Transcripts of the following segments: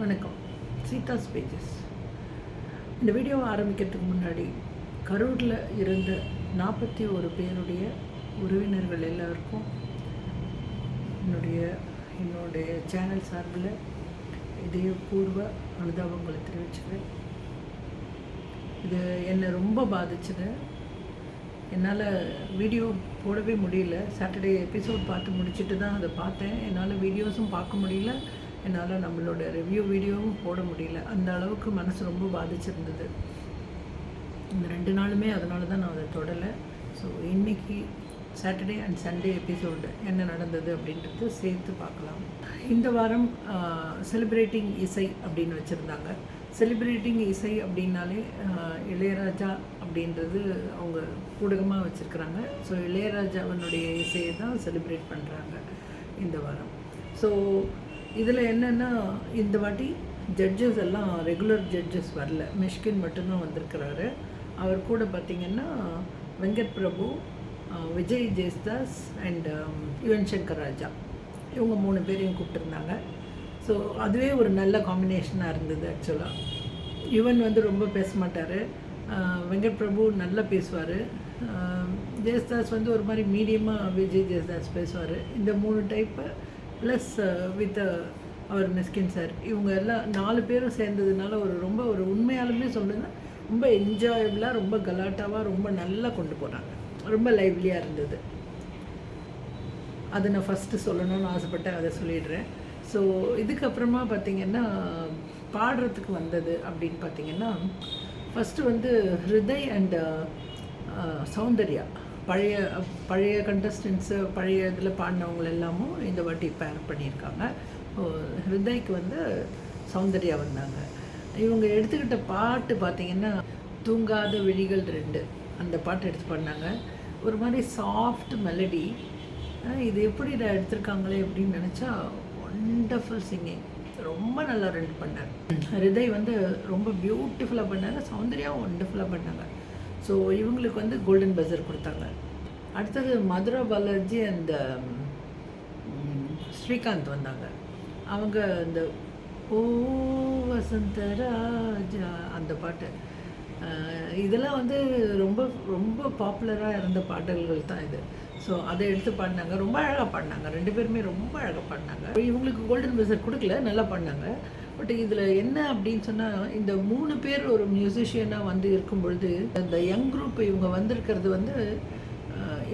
வணக்கம். சீதாஸ் பேஜஸ் இந்த வீடியோவை ஆரம்பிக்கிறதுக்கு முன்னாடி கரூரில் இருந்த நாற்பத்தி ஒரு பேருடைய உறவினர்கள் எல்லாருக்கும் என்னுடைய என்னுடைய சேனல் சார்பில் இதயபூர்வ அனுதாபங்களை தெரிவிச்சுக்கிறேன். இது என்னை ரொம்ப பாதிச்சது. என்னால் வீடியோ போடவே முடியல. சாட்டர்டே எபிசோட் பார்த்து முடிச்சுட்டு தான் அதை பார்த்தேன். என்னால் வீடியோஸும் பார்க்க முடியல. என்னால் நம்மளோட ரிவ்யூ வீடியோவும் போட முடியல. அந்த அளவுக்கு மனசு ரொம்ப பாதிச்சிருந்தது. இந்த ரெண்டு நாளுமே அதனால தான் நான் அதை தொடலை. ஸோ இன்றைக்கி சாட்டர்டே அண்ட் சண்டே எபிசோடு என்ன நடந்தது அப்படின்றது சேர்த்து பார்க்கலாம். இந்த வாரம் செலிப்ரேட்டிங் இசை அப்படின்னு வச்சுருந்தாங்க. செலிப்ரேட்டிங் இசை அப்படின்னாலே இளையராஜா அப்படின்றது அவங்க ஊடகமாக வச்சுருக்குறாங்க. ஸோ இளையராஜாவனுடைய இசையை தான் செலிப்ரேட் பண்ணுறாங்க இந்த வாரம். ஸோ இதில் என்னென்னா இந்த வாட்டி ஜட்ஜஸ் எல்லாம் ரெகுலர் ஜட்ஜஸ் வரல. மிஷ்கின் மட்டும்தான் வந்திருக்கிறாரு. அவர் கூட பார்த்திங்கன்னா வெங்கட் பிரபு விஜய் ஜெயஸ்தாஸ் அண்ட் யுவன் சங்கர் ராஜா. இவங்க மூணு பேரையும் கூப்பிட்டுருந்தாங்க. ஸோ அதுவே ஒரு நல்ல காம்பினேஷனாக இருந்தது ஆக்சுவலாக யுவன் வந்து ரொம்ப பேச மாட்டார். வெங்கட் பிரபு நல்லா பேசுவார். ஜெயஸ்தாஸ் வந்து ஒரு மாதிரி மீடியமாக விஜய் ஜெயஸ்தாஸ் பேசுவார். இந்த மூணு டைப்பு ப்ளஸ் வித் அவர் மிஸ்கின் சார் இவங்க எல்லாம் நாலு பேரும் சேர்ந்ததுனால ஒரு ரொம்ப ஒரு உண்மையாலுமே சொல்லுன்னா ரொம்ப என்ஜாயபிளாக ரொம்ப கலாட்டாவாக ரொம்ப நல்லா கொண்டு போனாங்க. ரொம்ப லைவ்லியாக இருந்தது. அதை நான் ஃபஸ்ட்டு சொல்லணும்னு ஆசைப்பட்டேன் அதை சொல்லிடுறேன். ஸோ இதுக்கப்புறமா பார்த்தீங்கன்னா பாடுறதுக்கு வந்தது அப்படின்னு பார்த்தீங்கன்னா ஃபஸ்ட்டு வந்து Hriday and uh, uh, Soundarya. பழைய பழைய கண்டஸ்டன்ஸு பழைய இதில் பாடினவங்க எல்லாமும் இந்த வாட்டி பேர் பண்ணியிருக்காங்க. ஹிருதய்க்கு வந்து சௌந்தர்யா வந்தாங்க. இவங்க எடுத்துக்கிட்ட பாட்டு பார்த்தீங்கன்னா தூங்காத விழிகள் ரெண்டு. அந்த பாட்டு எடுத்து பண்ணாங்க ஒரு மாதிரி சாஃப்ட் மெலடி இது எப்படி இதை எடுத்திருக்காங்களே அப்படின்னு நினச்சா ஒண்டர்ஃபுல் சிங்கிங் ரொம்ப நல்லா ரெண்டு பண்ணார். ஹிருதய் வந்து ரொம்ப பியூட்டிஃபுல்லாக பண்ணாங்க சௌந்தர்யாவும் ஒண்டர்ஃபுல்லாக பண்ணாங்க. ஸோ இவங்களுக்கு வந்து கோல்டன் பஸர் கொடுத்தாங்க. அடுத்தது மதுரா பாலாஜி அந்த ஸ்ரீகாந்த் வந்தாங்க. அவங்க அந்த ஓ வசந்தராஜா அந்த பாட்டு. இதெல்லாம் வந்து ரொம்ப ரொம்ப பாப்புலராக இருந்த பாடல்கள் தான் இது. ஸோ அதை எடுத்து பாடினாங்க. ரொம்ப அழகாக பாடினாங்க. ரெண்டு பேருமே ரொம்ப அழகாக பாடினாங்க. இவங்களுக்கு கோல்டன் பஸர் கொடுக்கல நல்லா பண்ணாங்க பட் இதில் என்ன அப்படின்னு சொன்னால் இந்த மூணு பேர் ஒரு மியூசிஷியனாக வந்து இருக்கும் பொழுது இந்த யங் குரூப் இவங்க வந்திருக்கிறது வந்து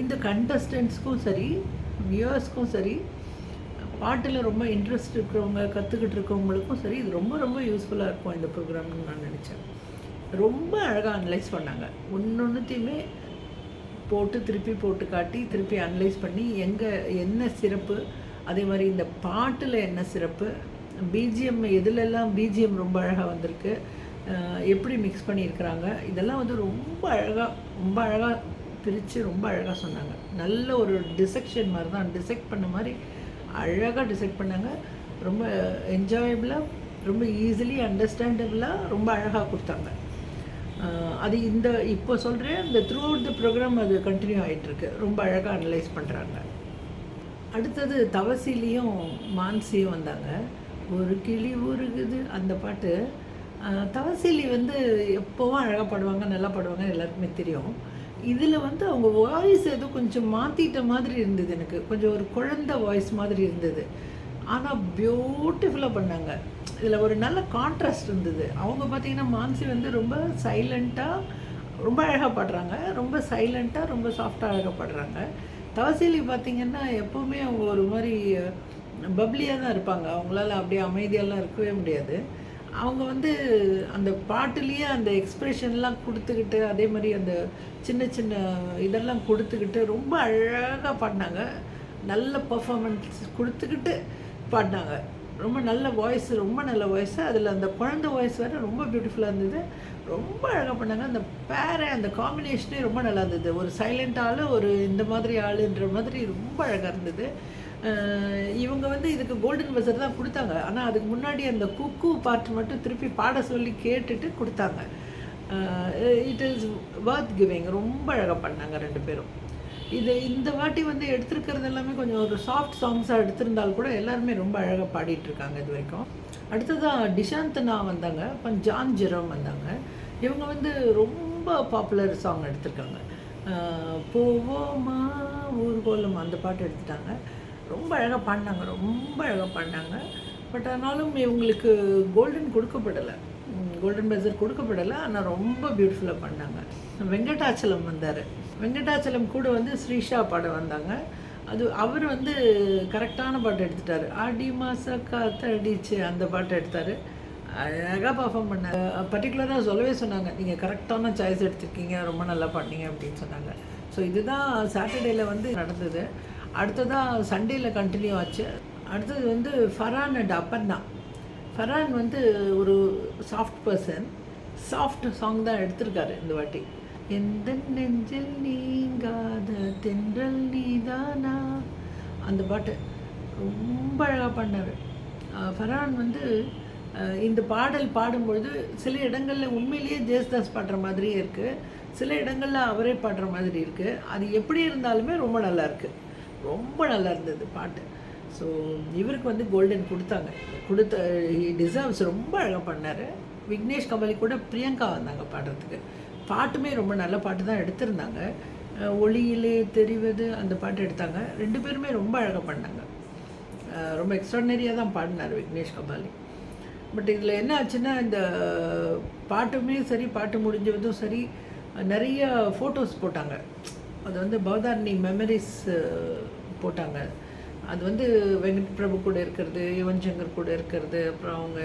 இந்த கண்டஸ்டன்ட்ஸ்க்கும் சரி வியூவர்ஸ்க்கும் சரி பாட்டில் ரொம்ப இன்ட்ரெஸ்ட் இருக்கிறவங்க கற்றுக்கிட்டு இருக்கவங்களுக்கும் சரி இது ரொம்ப ரொம்ப யூஸ்ஃபுல்லாக இருக்கும் இந்த ப்ரோக்ராம்னு நான் நினச்சேன். ரொம்ப அழகாக அனலைஸ் பண்ணாங்க. ஒன்று ஒன்றுத்தையுமே போட்டு திருப்பி போட்டு காட்டி திருப்பி அனலைஸ் பண்ணி எங்கே என்ன சிறப்பு? அதே மாதிரி இந்த பாட்டில் என்ன சிறப்பு? பிஜிஎம் எதுலெல்லாம் பிஜிஎம் ரொம்ப அழகாக வந்திருக்கு? எப்படி மிக்ஸ் பண்ணியிருக்கிறாங்க? இதெல்லாம் வந்து ரொம்ப அழகாக ரொம்ப அழகாக பிரித்து ரொம்ப அழகாக சொன்னாங்க. நல்ல ஒரு டிசெக்ஷன் மாதிரி தான் டிசெக்ட் பண்ண மாதிரி அழகாக டிசைட் பண்ணாங்க. ரொம்ப என்ஜாயபிளாக ரொம்ப ஈஸிலி அண்டர்ஸ்டாண்டபிளாக ரொம்ப அழகாக கொடுத்தாங்க. அது இந்த இப்போ சொல்கிறேன் இந்த த்ரூ அவுட் த ப்ரோக்ராம் அது கண்டினியூ ஆகிட்டுருக்கு ரொம்ப அழகாக அனலைஸ் பண்ணுறாங்க அடுத்தது தவசிலையும் மான்சியும் வந்தாங்க. ஒரு கிளி உருகுது அந்த பாட்டு. தவசிலி வந்து எப்போவும் அழகாக பாடுவாங்க நல்லா பாடுவாங்க எல்லாருக்குமே தெரியும். இதில் வந்து அவங்க வாய்ஸ் ஏதோ கொஞ்சம் மாற்றிட்ட மாதிரி இருந்தது எனக்கு. கொஞ்சம் ஒரு குழந்தை வாய்ஸ் மாதிரி இருந்தது. ஆனால் பியூட்டிஃபுல்லாக பண்ணாங்க. இதில் ஒரு நல்ல கான்ட்ராஸ்ட் இருந்தது. அவங்க பார்த்தீங்கன்னா மான்சி வந்து ரொம்ப சைலண்ட்டாக ரொம்ப அழகாக பாடுறாங்க. ரொம்ப சைலண்ட்டாக ரொம்ப சாஃப்டாக அழகாக பாடுறாங்க. தவசீலி பார்த்திங்கன்னா எப்போவுமே அவங்க ஒரு மாதிரி பப்ளியாக தான் இருப்பாங்க. அவங்களால அப்படியே அமைதியெல்லாம் இருக்கவே முடியாது. அவங்க வந்து அந்த பாட்டுலேயே அந்த எக்ஸ்ப்ரெஷன்லாம் கொடுத்துக்கிட்டு அதே மாதிரி அந்த சின்ன சின்ன இதெல்லாம் கொடுத்துக்கிட்டு ரொம்ப அழகாக பாடினாங்க. நல்ல பர்ஃபாமன்ஸ் கொடுத்துக்கிட்டு பாடினாங்க ரொம்ப நல்ல வாய்ஸ் ரொம்ப நல்ல வாய்ஸ் அதில் அந்த குழந்தை வாய்ஸ் வேறு ரொம்ப பியூட்டிஃபுல்லாக இருந்தது. ரொம்ப அழகாக பண்ணாங்க. அந்த பேரை அந்த காம்பினேஷனே ரொம்ப நல்லா இருந்தது. ஒரு சைலண்ட் ஆள் ஒரு இந்த மாதிரி ஆளுன்ற மாதிரி ரொம்ப அழகாக இருந்தது. இவங்க வந்து இதுக்கு கோல்டன் பஸர் தான் கொடுத்தாங்க. ஆனால் அதுக்கு முன்னாடி அந்த குக்கு பார்ட் மட்டும் திருப்பி பாட சொல்லி கேட்டுட்டு கொடுத்தாங்க. இட் இஸ் வர்த் கிவிங் ரொம்ப அழகாக பண்ணாங்க ரெண்டு பேரும். இது இந்த வாட்டி வந்து எடுத்திருக்கிறது எல்லாமே கொஞ்சம் ஒரு சாஃப்ட் சாங்ஸாக எடுத்திருந்தால் கூட எல்லாருமே ரொம்ப அழகாக பாடிட்டு இருக்காங்க இது வரைக்கும். அடுத்ததாக டிஷாந்தனா வந்தாங்க அப்புறம் ஜான் ஜெரம் வந்தாங்க. இவங்க வந்து ரொம்ப பாப்புலர் சாங் எடுத்திருக்காங்க. போவோமா ஊர்கோலம் அந்த பாட்டு எடுத்துட்டாங்க. ரொம்ப அழகாக பாடினாங்க ரொம்ப அழகாக பாடினாங்க. பட் ஆனாலும் இவங்களுக்கு கோல்டன் கொடுக்கப்படலை. கோல்டன் பெசர் கொடுக்கப்படலை ஆனால் ரொம்ப பியூட்டிஃபுல்லாக பண்ணாங்க வெங்கடாச்சலம் வந்தார். வெங்கடாச்சலம் கூட வந்து ஸ்ரீஷா பாட வந்தாங்க. அது அவர் வந்து கரெக்டான பாட்டு எடுத்துட்டார். ஆடி மாச காத்தடிச்சு அந்த பாட்டு எடுத்தார். அழகாக பர்ஃபார்ம் பண்ணார். பர்டிகுலராக சொல்லவே சொன்னாங்க. நீங்கள் கரெக்டான சாய்ஸ் எடுத்திருக்கீங்க. ரொம்ப நல்லா பண்ணீங்க அப்படின்னு சொன்னாங்க. ஸோ இதுதான் சாட்டர்டேயில் வந்து நடந்தது. அடுத்ததாக சண்டேயில் கண்டினியூ ஆச்சு. அடுத்தது வந்து ஃபரான் அண்ட் அப்பன்னா ஃபரான் வந்து ஒரு சாஃப்ட் பர்சன் சாஃப்ட் சாங் தான் எடுத்திருக்காரு இந்த வாட்டி. எந்த நெஞ்சில் நீங்காத தென்றல் நீதானா? அந்த பாட்டு ரொம்ப அழகாக பண்ணார் ஃபரான் வந்து இந்த பாடல் பாடும்பொழுது சில இடங்களில் உண்மையிலேயே ஜேஸ்தாஸ் பாடுற மாதிரியே இருக்குது சில இடங்களில் அவரே பாடுற மாதிரி இருக்குது அது எப்படி இருந்தாலுமே ரொம்ப நல்லா இருக்குது ரொம்ப நல்லா இருந்தது பாட்டு. ஸோ இவருக்கு வந்து கோல்டன் கொடுத்தாங்க. கொடுத்த டிசர்வ்ஸ் ரொம்ப அழகாக பண்ணார் விக்னேஷ் கமலி கூட பிரியங்கா வந்தாங்க பாடுறதுக்கு. பாட்டுமே ரொம்ப நல்ல பாட்டு தான் எடுத்திருந்தாங்க. ஒளியிலே தெரிவது அந்த பாட்டு எடுத்தாங்க. ரெண்டு பேருமே ரொம்ப அழகாக பண்ணாங்க ரொம்ப எக்ஸ்ட்ரானரியாக தான் பாடினார் விக்னேஷ் கபாலி. பட் இதில் என்ன ஆச்சுன்னா இந்த பாட்டுமே சரி பாட்டு முடிஞ்சதும் சரி நிறைய ஃபோட்டோஸ் போட்டாங்க. அது வந்து பவதாரணி மெமரிஸ் போட்டாங்க. அது வந்து வெங்கட் பிரபு கூட இருக்கிறது யுவன் சங்கர் கூட இருக்கிறது அப்புறம் அவங்க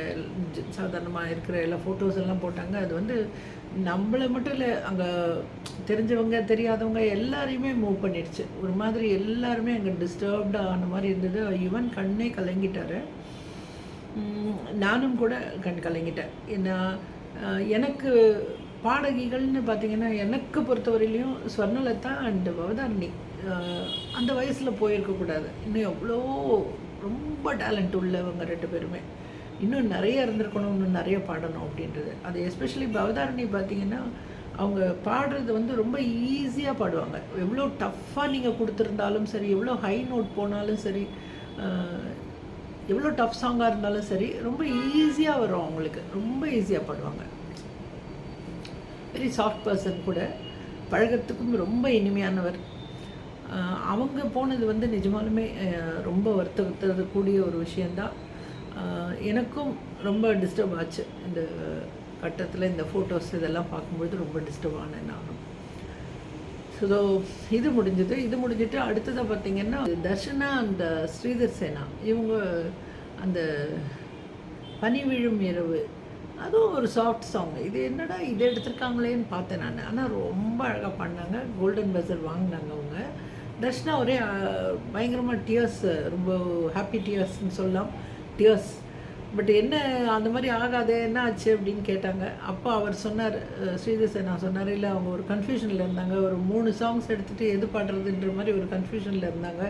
சாதாரணமாக இருக்கிற எல்லா ஃபோட்டோஸ் எல்லாம் போட்டாங்க. அது வந்து நம்மளை மட்டும் இல்லை அங்கே தெரிஞ்சவங்க தெரியாதவங்க எல்லாரையுமே மூவ் பண்ணிடுச்சு. ஒரு மாதிரி எல்லாருமே அங்கே டிஸ்டர்ப்டு ஆன மாதிரி இருந்தது. யுவன் கண்ணே கலங்கிட்டாரு. நானும் கூட கண் கலங்கிட்டேன். ஏன்னா எனக்கு பாடகிகள்னு பார்த்தீங்கன்னா எனக்கு பொறுத்தவரையிலையும் ஸ்வர்ணலதா அண்ட் பவதாரணி. அந்த வயசில் போயிருக்கக்கூடாது இன்னும் எவ்வளோ ரொம்ப டேலண்ட் உள்ளவங்க ரெண்டு பேருமே. இன்னும் நிறைய இருந்திருக்கணும் இன்னும் நிறைய பாடணும் அப்படின்றது. அது எஸ்பெஷலி பவதாரணி பார்த்தீங்கன்னா அவங்க பாடுறது வந்து ரொம்ப ஈஸியாக பாடுவாங்க. எவ்வளோ டஃப்பாக நீங்கள் கொடுத்துருந்தாலும் சரி எவ்வளோ ஹை நோட் போனாலும் சரி எவ்வளோ டஃப் சாங்காக இருந்தாலும் சரி ரொம்ப ஈஸியாக வரும் அவங்களுக்கு. ரொம்ப ஈஸியாக பாடுவாங்க. வெரி சாஃப்ட் பர்சன் கூட பழகத்துக்கும் ரொம்ப இனிமையானவர். அவங்க போனது வந்து நிஜமாலுமே ரொம்ப வருத்தத்தது கூடிய ஒரு விஷயந்தான் எனக்கும் ரொம்ப டிஸ்டர்ப் ஆச்சு. இந்த கட்டத்தில் இந்த ஃபோட்டோஸ் இதெல்லாம் பார்க்கும்பொழுது ரொம்ப டிஸ்டர்ப் ஆனேன் நானும். ஸோ இது முடிஞ்சது. இது முடிஞ்சிட்டு அடுத்ததாக பார்த்திங்கன்னா தர்ஷனா அந்த ஸ்ரீதர் சேனா. இவங்க அந்த பனி விழும் இரவு. அதுவும் ஒரு சாஃப்ட் சாங் இது என்னடா இது எடுத்திருக்காங்களேன்னு பார்த்தேன் நான். ஆனால் ரொம்ப அழகாக பண்ணாங்க. கோல்டன் பஸர் வாங்கினாங்க அவங்க. தர்ஷனா ஒரே பயங்கரமாக டியர்ஸ் ரொம்ப ஹாப்பி டியர்ஸ்னு சொல்லலாம். டியர்ஸ் பட் என்ன அந்த மாதிரி ஆகாதே என்ன ஆச்சு அப்படின்னு கேட்டாங்க. அப்போ அவர் சொன்னார் அஹ், ஸ்ரீதர் சேனா சொன்னார் இல்லை அவங்க ஒரு கன்ஃபியூஷனில் இருந்தாங்க. ஒரு மூணு சாங்ஸ் எடுத்துகிட்டு எது பாடுறதுன்ற மாதிரி ஒரு கன்ஃபியூஷனில் இருந்தாங்க.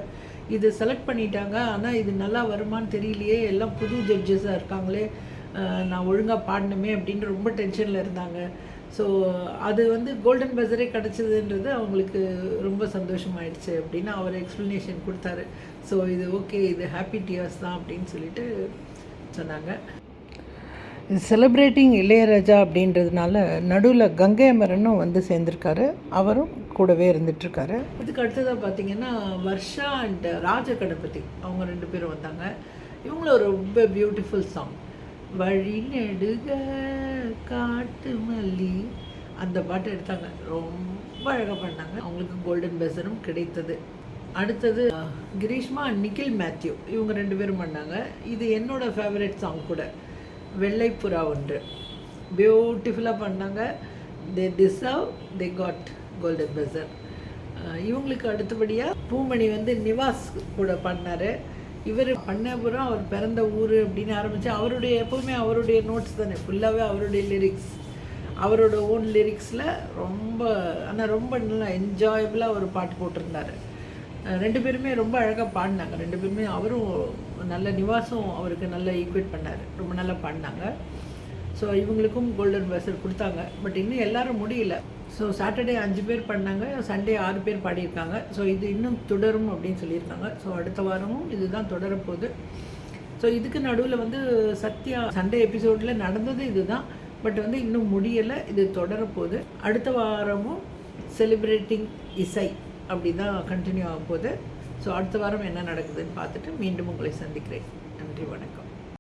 இது செலக்ட் பண்ணிட்டாங்க. ஆனால் இது நல்லா வருமான்னு தெரியலையே. எல்லாம் புது ஜட்ஜஸாக இருக்காங்களே. நான் ஒழுங்காக பாடணுமே அப்படின்னு ரொம்ப டென்ஷனில் இருந்தாங்க. ஸோ அது வந்து கோல்டன் பஸரே கிடச்சிதுன்றது அவங்களுக்கு ரொம்ப சந்தோஷமாயிடுச்சு அப்படின்னு அவர் எக்ஸ்ப்ளனேஷன் கொடுத்தாரு. ஸோ இது ஓகே இது ஹாப்பி டியர்ஸ் தான் அப்படின்னு சொல்லிட்டு சொன்னாங்க. செலிப்ரேட்டிங் இளையராஜா அப்படின்றதுனால நடுவில் கங்கை அமரனும் வந்து சேர்ந்துருக்காரு. அவரும் கூடவே இருந்துட்டுருக்காரு. இதுக்கு அடுத்ததாக பார்த்தீங்கன்னா வர்ஷா அண்ட் ராஜ கணபதி அவங்க ரெண்டு பேரும் வந்தாங்க. இவங்களும் ரொம்ப பியூட்டிஃபுல் சாங் வழி நெடுக காட்டு மல்லி. அந்த பாட்டு எடுத்தாங்க. ரொம்ப அழகாக பண்ணாங்க அவங்களுக்கு கோல்டன் பெசரும் கிடைத்தது. அடுத்தது கிரீஷ்மா நிகில் நிக்கில் மேத்யூ. இவங்க ரெண்டு பேரும் பண்ணாங்க இது என்னோடய ஃபேவரட் சாங் கூட. வெள்ளைப்புறா ஒன்று. பியூட்டிஃபுல்லாக பண்ணாங்க they deserve they got golden buzzer இவங்களுக்கு அடுத்தபடியாக பூமணி வந்து நிவாஸ் கூட பண்ணார் இவர் பண்ணபுரம் அவர் பிறந்த ஊர் அப்படின்னு ஆரம்பித்து அவருடைய எப்போவுமே அவருடைய நோட்ஸ் தானே. ஃபுல்லாகவே அவருடைய லிரிக்ஸ் அவரோட ஓன் லிரிக்ஸில் ரொம்ப ஆனால் ரொம்ப நல்லா என்ஜாயபிளாக ஒரு பாட்டு போட்டிருந்தார். ரெண்டு பேருமே ரொம்ப அழகாக பாடினாங்க. ரெண்டு பேருமே அவரும் நல்ல நிவாசம் அவருக்கு நல்லா ஈக்குவேட் பண்ணார். ரொம்ப நல்லா பாடினாங்க. ஸோ இவங்களுக்கும் கோல்டன் பேசர் கொடுத்தாங்க. பட் இன்னும் எல்லாரும் முடியல. ஸோ சாட்டர்டே அஞ்சு பேர் பண்ணாங்க. சண்டே ஆறு பேர் பாடியிருக்காங்க. ஸோ இது இன்னும் தொடரும் அப்படின்னு சொல்லியிருக்காங்க. ஸோ அடுத்த வாரமும் இதுதான் தொடரப்போகுது ஸோ இதுக்கு நடுவில் வந்து சத்யா சண்டே எபிசோடில் நடந்தது இதுதான். பட் வந்து இன்னும் முடியலை. இது தொடரப்போகுது அடுத்த வாரமும் செலிப்ரேட்டிங் இசை அப்படி தான் கண்டினியூ ஆக போகுது. ஸோ அடுத்த வாரம் என்ன நடக்குதுன்னு பார்த்துட்டு மீண்டும் உங்களை சந்திக்கிறேன். நன்றி வணக்கம்.